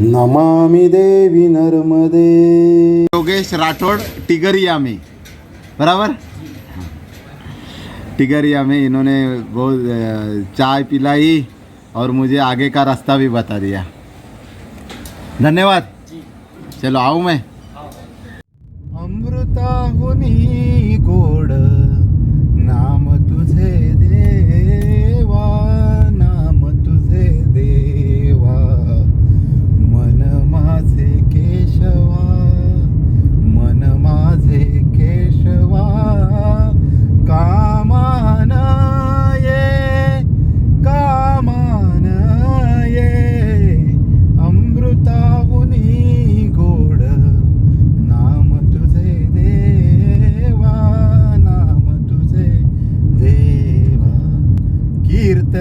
नमामि देवी नर्मदे। योगेश राठौड़ टिगरिया में बराबर? टिगरिया में इन्होंने बहुत चाय पिलाई और मुझे आगे का रास्ता भी बता दिया। धन्यवाद। चलो आऊ मैं? अमृताहुनी गोड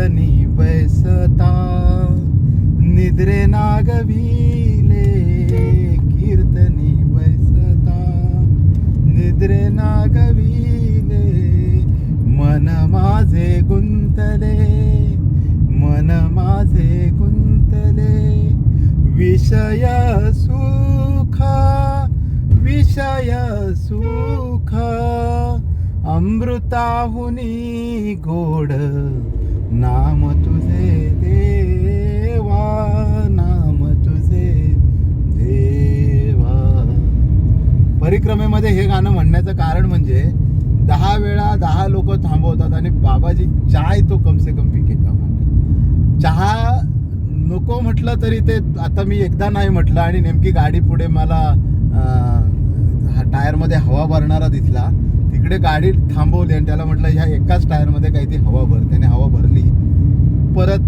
नी बैसता निद्रे नागविले कीर्तनी बैसता निद्रे नागविले मन माझे गुंतले मन माझे गुंतले विषय सुख विषय सुख अमृताहुनी गोड नाम तुझे देवा नाम तुझे देवा. परिक्रमेमध्ये हे गाणं म्हणण्याचं कारण म्हणजे दहा वेळा दहा लोक थांबवतात आणि बाबाजी चाय तो कमसे कम पिकेचा म्हणतात. चहा नको म्हटलं तरी ते आता मी एकदा नाही म्हटलं आणि नेमकी गाडी पुढे मला हा टायरमध्ये हवा भरणारा दिसला. तिकडे गाडी थांबवली आणि त्याला म्हटलं ह्या एकाच टायरमध्ये काहीतरी हवा भर. त्याने हवा भरली. परत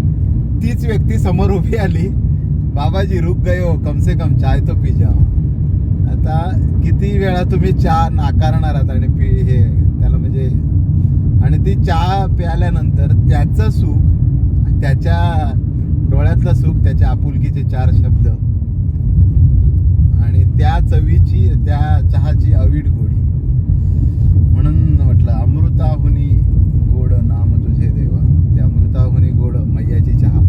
तीच व्यक्ती समोर उभी आली. बाबाजी रुक गए हो कम से कम चाय तो पी जाओ. आता किती वेळा तुम्ही चहा नाकारणार आहात आणि पी हे त्याला म्हणजे आणि ती चहा प्यायल्यानंतर त्याचं सुख त्याच्या डोळ्यातलं सुख त्याच्या आपुलकीचे चार शब्द आणि त्या चवीची त्या चहाची अवीड गोडी. अमृताहुनी गोड नाम तुझे देवा. त्या अमृताहुनी गोड मैयाची चहा.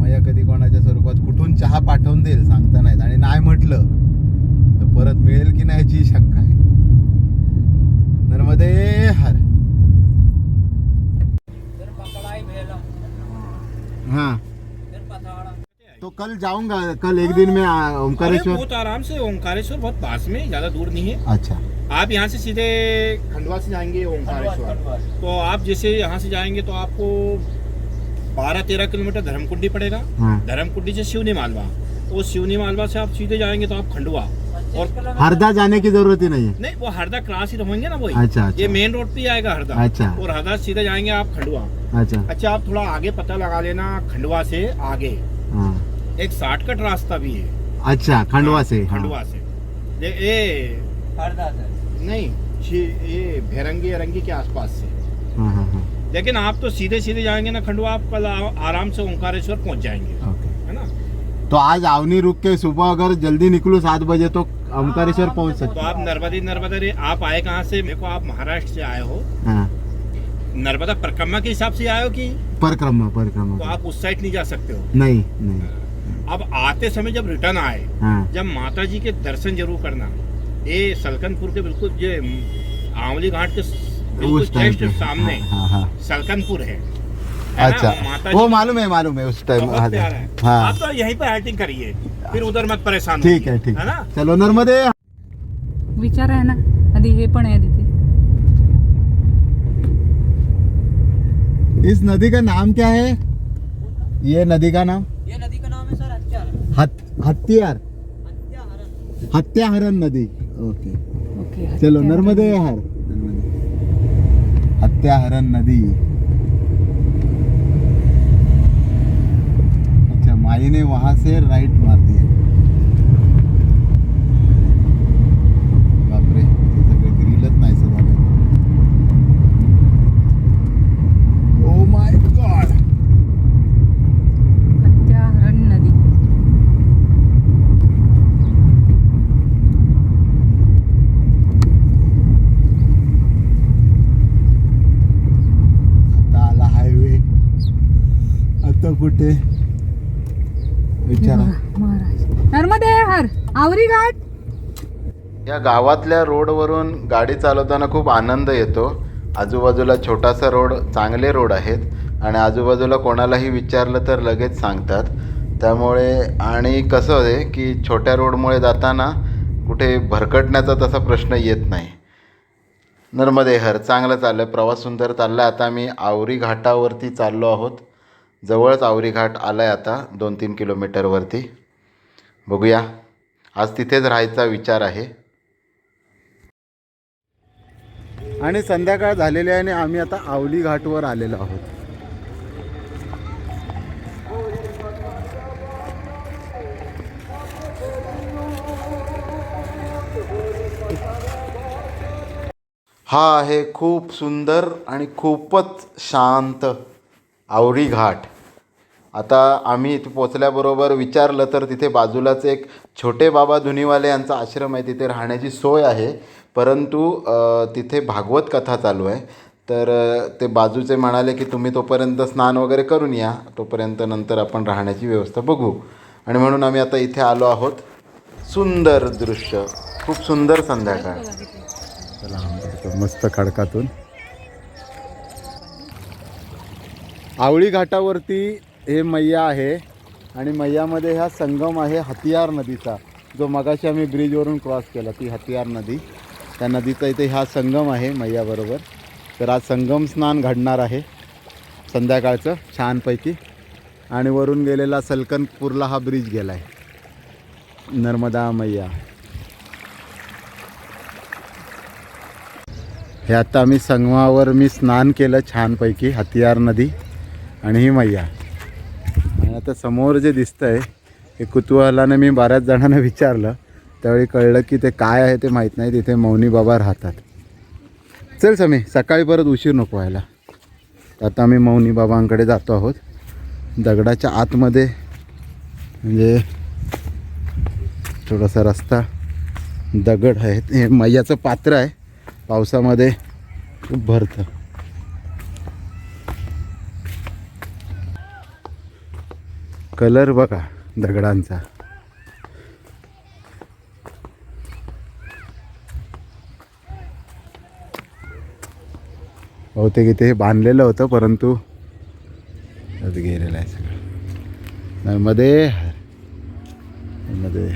मैया कधी कोणाच्या स्वरूपात कुठून चहा पाठवून देईल सांगता नाहीत. आणि नाही म्हटलं तर परत मिळेल की नाही याची शंका आहे. नर्मदे हर. हाँ. तो कल जाऊंगा कल एक दिन में बहुत आराम से ओंकारेश्वर बहुत पास में ज्यादा दूर नहीं है। अच्छा। आप यहाँ से सीधे खंडवा से जाएँगे ओंकारेश्वर। तो आप जैसे यहाँ से जाएँगे तो आपको बारह तेरह किलोमीटर धर्मकुंडी पड़ेगा। हाँ। धर्मकुंडी से शिवनी मालवा। तो शिवनी मालवा से आप सीधे जाएँगे तो आप खंडवा। और हरदा जाने की ज़रूरत ही नहीं है। नहीं वो हरदा क्रॉस ही रहेंगे ना वही। अच्छा, अच्छा। ये मेन रोड पे ही आएगा हरदा। अच्छा। और हरदा सीधे जाएँगे आप खंडवा। अच्छा। अच्छा आप थोड़ा आगे पता लगा लेना खंडवा से आगे। हाँ। एक शॉर्टकट रास्ता भी है। अच्छा खंडवा से। हाँ। खंडवा से ये नहीं ये भेरंगी अरंगी के आसपास से। हाँ हाँ हाँ लेकिन आप तो सीधे सीधे जाएँगे ना खंडवा आप कल आराम से ओंकारेश्वर पहुँच जाएँगे। है ना? तो आज आवनी रुक के सुबह अगर जल्दी निकलो सात बजे तो ओमकारेश्वर पहुँच सकते तो आप नर्मदी नर्मदा रे आप आए कहाँ से? मेरे को आप महाराष्ट्र से आए हो। हाँ। नर्मदा परिक्रमा के हिसाब से आए हो कि? परिक्रमा परिक्रमा। तो आप उस साइड नहीं जा सकते हो। नहीं नहीं। अब आते समय जब रिटर्न आए हाँ। जब माता जी के दर्शन ज़रूर करना। ये सलकनपुर के बिल्कुल ये आंवली घाट के बिल्कुल जस्ट सामने हाँ हाँ सलकनपुर है। है अच्छा। वो मालूम है मालूम है उस टाइम प्यारा है हाँ। आप तो यहीं पर हाइटिंग करिए फिर उधर मत परेशान ठीक है ठीक। है ना? चलो नर्मदे। विचार आहे ना? आधी हे पण आहे तिथे। इस नदी का नाम क्या है? ये नदी का नाम? ये नदी का नाम है सर हत्यार हत हत्यार हत्याहरण। हत्याहरण नदी। ओके. ओके चलो नर्मदे हर हत्याहरण नदी. अच्छा माई ने वहां से राइट मार दिया बापरे हे सगळं ग्रिलच नाही झालं ओ माय गॉड हत्याहरण नदी कुठे? विचारा. महाराज नर्मदे हर. आवरी घाट. या गावातल्या रोडवरून गाडी चालवताना खूप आनंद येतो. आजूबाजूला छोटासा रोड चांगले रोड आहेत. आणि आजूबाजूला कोणालाही विचारलं तर लगेच सांगतात. त्यामुळे आणि कसं आहे की छोट्या रोडमुळे जाताना कुठे भरकटण्याचा तसा प्रश्न येत नाही. नर्मदे हर. चांगलं चाललं प्रवास सुंदर चालला आता आम्ही आवरी घाटावरती चाललो आहोत. जवळच आवरी घाट आला आहे आता दोन तीन किलोमीटरवरती बघूया. आज तिथेच राहायचा विचार आहे. आणि संध्याकाळ झालेली आहे आणि आम्ही आता आवली घाटवर आलेलो आहोत. हा आहे खूप सुंदर आणि खूपच शांत आवरी घाट. आता आम्ही इथे पोचल्याबरोबर विचारलं तर तिथे बाजूलाच एक छोटे बाबा धुनीवाले यांचा आश्रम आहे तिथे राहण्याची सोय आहे. परंतु तिथे भागवत कथा चालू आहे. तर ते बाजूचे म्हणाले की तुम्ही तोपर्यंत स्नान वगैरे करून या. तोपर्यंत नंतर आपण राहण्याची व्यवस्था बघू. आणि म्हणून आम्ही आता इथे आलो आहोत. सुंदर दृश्य. खूप सुंदर संध्याकाळ. चला मस्त खडकातून. आवळी घाटावरती हे मैया आहे आणि मैयामध्ये हा संगम आहे हतियार नदीचा. जो मगाशी आम्ही ब्रिजवरून क्रॉस केला ती हतियार नदी. त्या नदीचा इथे हा संगम आहे मैयाबरोबर. तर आज संगम स्नान घडणार आहे संध्याकाळचं छानपैकी. आणि वरून गेलेला सलकनपूरला हा ब्रिज गेला आहे नर्मदा मैया. हे आता आम्ही संगमावर मी स्नान केलं छानपैकी हतियार नदी आणि ही मैया. आणि आता समोर जे दिसतं आहे हे कुतूहलानं मी बऱ्याच जणांना विचारलं. त्यावेळी कळलं की ते काय आहे ते माहीत नाही. तिथे मौनी बाबा राहतात. चल समी सकाळी परत उशीर नको व्हायला. आता आम्ही मौनी बाबांकडे जातो आहोत. दगडाच्या आतमध्ये म्हणजे थोडासा रस्ता दगड आहे हे मैयाचं पात्र आहे. पावसामध्ये खूप भरतं. कलर बघा दगडांचा. बहुतेक इथे हे बांधलेलं होतं परंतु गेलेलं आहे सगळं. नर्मदे नर्मदे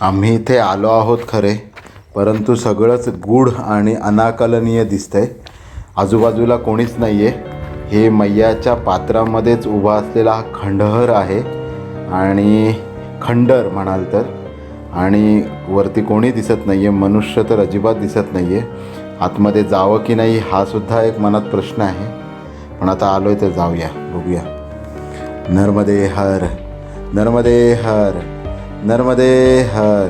आम्ही इथे आलो आहोत खरे परंतु सगळंच गूढ आणि अनाकलनीय दिसतंय. आजूबाजूला कोणीच नाही आहे हे मैयाच्या पात्रामध्येच उभा असलेला हा खंडहर आहे. आणि खंडर म्हणाल तर. आणि वरती कोणी दिसत नाही आहे मनुष्य तर अजिबात दिसत नाही आहे आतमध्ये जावं की नाही हा सुद्धा एक मनात प्रश्न आहे. पण आता आलो आहे तर जाऊया बघूया. नर्मदे हर नर्मदे हर नर्मदे हर